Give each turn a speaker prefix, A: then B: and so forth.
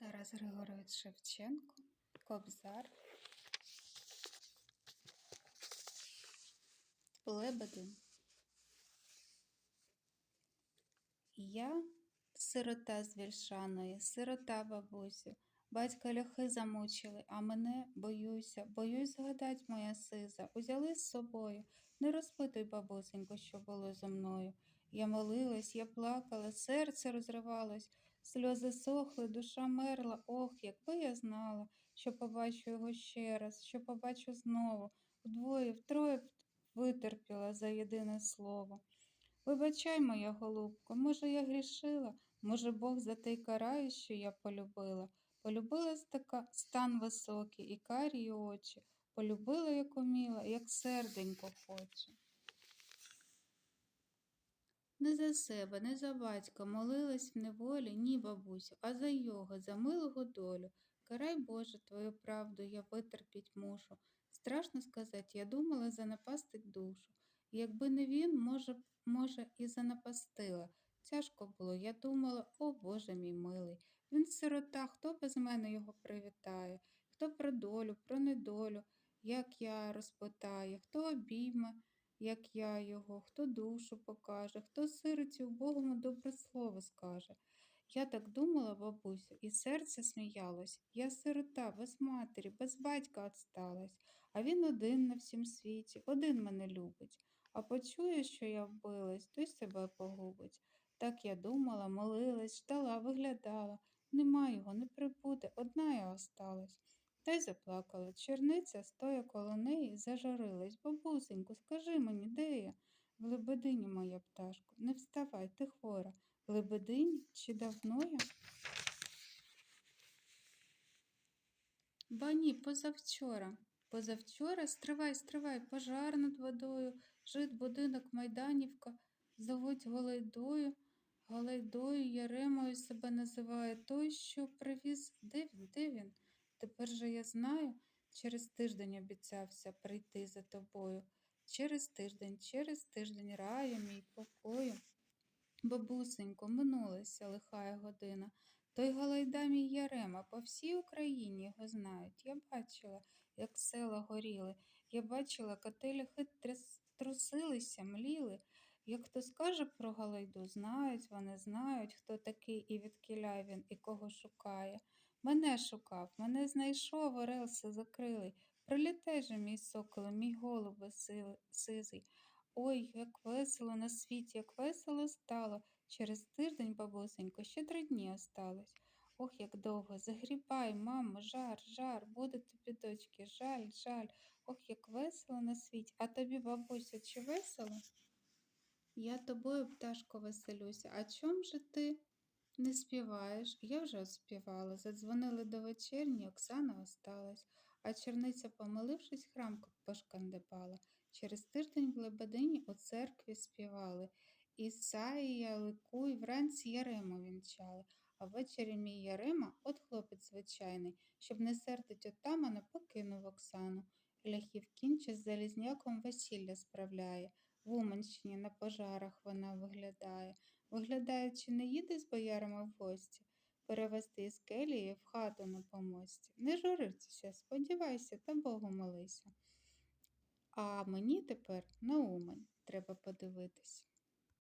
A: Тарас Григорович Шевченко, Кобзар, Лебедин. Я сирота з Вільшаної, сирота бабусю. Батька ляхи замучили, а мене боюся, боюсь згадать моя сиза. Узяли з собою. Не розпитуй, бабусенько, що було зо мною. Я молилась, я плакала, серце розривалось, сльози сохли, душа мерла. Ох, якби я знала, що побачу його ще раз, що побачу знову, вдвоє, втроє витерпіла за єдине слово. Вибачай, моя голубко, може, я грішила, може, Бог за те й карає, що я полюбила. Полюбила стака, стан високий і карі очі, полюбила, як уміла, як серденько хоче. Не за себе, не за батька молилась в неволі, ні, бабусю, а за його, за милого долю. Карай, Боже, твою правду я витерпіть мушу. Страшно сказати, я думала занапастить душу. Якби не він, може, може, і занапастила. Тяжко було, я думала, о Боже мій милий. Він сирота, хто без мене його привітає, хто про долю, про недолю, як я розпитає, хто обійме, як я його, хто душу покаже, хто сироті убогому добре слово скаже. Я так думала, бабусю, і серце сміялось. Я сирота, без матері, без батька отсталась, а він один на всім світі, один мене любить. А почує, що я вбилась, то й себе погубить. Так я думала, молилась, ждала, виглядала. Нема його, не прибуде, одна я осталась. Та й заплакала. Черниця, стоя коло неї, зажарилась. Бабусеньку, скажи мені, де я? В лебедині, моя пташко, не вставай, ти хвора. В лебедині чи давно я? Ба ні, позавчора. Позавчора, стривай, стривай, пожар над водою, жит будинок Майданівка, зовуть Голайдою. Галайдою Яремою себе називає той, що привіз. Де він? Де він? Тепер же я знаю, через тиждень обіцявся прийти за тобою. Через тиждень, через тиждень раю мій покою. Бабусенько, минулася лихая година. Той Галайда мій Ярема, по всій Україні його знають. Я бачила, як села горіли. Я бачила, котелі хит трусилися, мліли. Як хто скаже про Галайду, знають вони, знають, хто такий і відкіля він, і кого шукає. Мене шукав, мене знайшов, орелси закрилий. Прилітай же, мій соколе, мій голубе сизий. Ой, як весело на світі, як весело стало. Через тиждень, бабусенько, ще три дні осталось. Ох, як довго. Загрібай, мамо, жар, жар, буде тобі, дочки, жаль, жаль. Ох, як весело на світі. А тобі, бабуся, чи весело? Я тобою, пташко, веселюся. А чом же ти не співаєш? Я вже оспівала. Задзвонили до вечерні, Оксана осталась, а черниця, помилившись, храм пошкандибала. Через тиждень в Лебедині у церкві співали. Ісаїя, Ликуй, вранці Ярему вінчали, а ввечері мій Ярема, от хлопець звичайний, щоб не сердить отамана, покинув Оксану. Ляхів кінче з залізняком весілля справляє. В Уманщині на пожарах вона виглядає. Виглядає, чи не їде з боярами в гості, перевести із келії в хату на помості. Не журитися, сподівайся та Богу молися. А мені тепер на умень треба подивитись.